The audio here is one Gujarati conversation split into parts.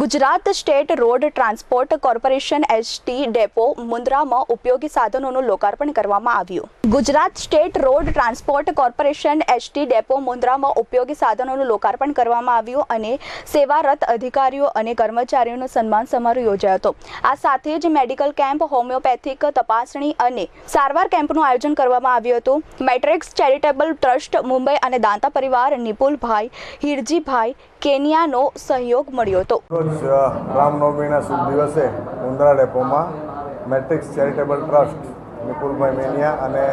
Gujarat state road transport corporation ST depot મુન્દ્રામાં ઉપયોગી સાધનોનું લોકાર્પણ કરવામાં આવ્યું. Gujarat state road transport corporation ST depot મુન્દ્રામાં ઉપયોગી સાધનોનું લોકાર્પણ કરવામાં આવ્યું અને સેવારત અધિકારીઓ અને કર્મચારીઓનો સન્માન સમારોહ યોજાયો હતો. આ સાથે જ મેડિકલ કેમ્પ, હોમિયોપેથિક તપાસણી અને સારવાર કેમ્પનું આયોજન કરવામાં આવ્યું હતું. મેટ્રિક્સ ચેરિટેબલ ટ્રસ્ટ મુંબઈ અને દાંતા પરિવાર નિપુલભાઈ, હિરજીભાઈ કેનિયાનો સહયોગ મળ્યો હતો. રોજ રામનવમીના શુભ દિવસે Mundra ડેપોમાં Matrix charitable trust Nipulbhai Maniya અને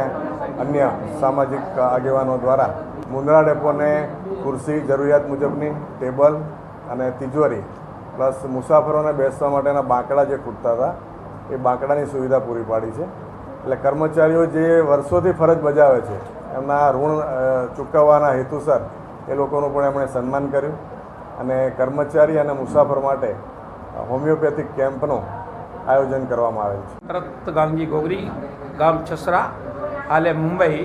અન્ય સામાજિક આગેવાનો દ્વારા મુંદ્રા ડેપોને ખુરશી જરૂરિયાત મુજબની ટેબલ અને તિજોરી પ્લસ મુસાફરોને બેસવા માટેના બાંકડા જે ખૂટતા હતા, એ બાંકડાની સુવિધા પૂરી પાડી છે. એટલે કર્મચારીઓ જે વર્ષોથી ફરજ બજાવે છે, એમના ઋણ ચૂકવવાના હેતુસર એ લોકોનું પણ એમણે સન્માન કર્યું અને કર્મચારી અને મુસાફર માટે હોમિયોપેથિક કેમ્પનું આયોજન કરવામાં આવેલ છે. તરત ગામજી ગોગરી, ગામ છસરા, હાલે મુંબઈ.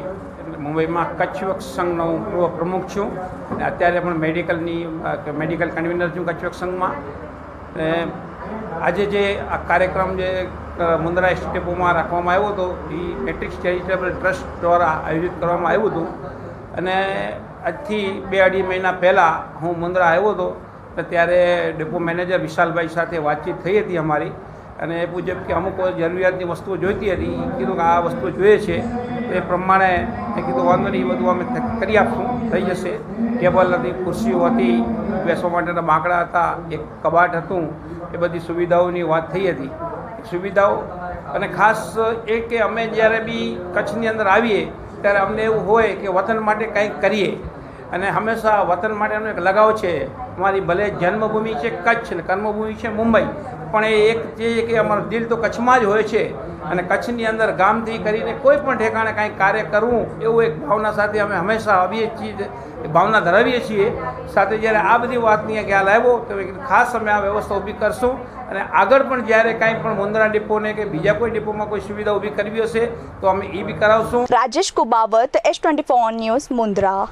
મુંબઈમાં કચ્છ વક્ષ સંઘનો હું પ્રમુખ છું અને અત્યારે પણ મેડિકલની મેડિકલ કન્વીનર છું કચ્છ વક્ષ સંઘમાં. આજે જે આ કાર્યક્રમ જે મુંદ્રા સ્ટેપોમાં રાખવામાં આવ્યો હતો એ મેટ્રિક્સ ચેરિટેબલ ટ્રસ્ટ દ્વારા આયોજિત કરવામાં આવ્યું હતું. અને આજથી બે અઢી મહિના પહેલાં હું મુન્દ્રા આવ્યો હતો, તો ત્યારે ડેપો મેનેજર વિશાલભાઈ સાથે વાતચીત થઈ હતી અમારી. અને એ મુજબ કે અમુક જરૂરિયાતની વસ્તુઓ જોઈતી હતી કીધું કે આ વસ્તુ જોઈએ છે, તો એ પ્રમાણે મેં કીધું વાંધો નહીં એ બધું અમે કરી આપશું, થઈ જશે. ટેબલ હતી, ખુરશીઓ હતી, બેસવા માટેના બાંકડા હતા, એક કબાટ હતું, એ બધી સુવિધાઓની વાત થઈ હતી. સુવિધાઓ, અને ખાસ એ કે અમે જ્યારે બી કચ્છની અંદર આવીએ ત્યારે અમને એવું હોય કે વતન માટે કંઈક કરીએ. અને હંમેશા વતન માટે અમને એક લગાવ છે. અમારી ભલે જન્મભૂમિ છે કચ્છ ને કર્મભૂમિ છે મુંબઈ પણ એ એક જે કે અમારું દિલ તો કચ્છમાં જ હોય છે અને કચ્છની અંદર ગામથી કરીને કોઈ પણ ઠેકાણે કાંઈ કાર્ય કરવું એવું એક ભાવના સાથે અમે હંમેશા આવીએ છીએ ભાવના ધરાવીએ છીએ. સાથે જ્યારે આ બધી વાતની ખ્યાલ આવ્યો, તો ખાસ અમે આ વ્યવસ્થા ઊભી કરશું અને આગળ પણ જ્યારે કાંઈ પણ મુંદ્રા ડિપોને કે બીજા કોઈ ડિપોમાં કોઈ સુવિધા ઊભી કરવી હશે, તો અમે એ બી કરાવશું. Rajesh Kubavat S twenty four news Mundra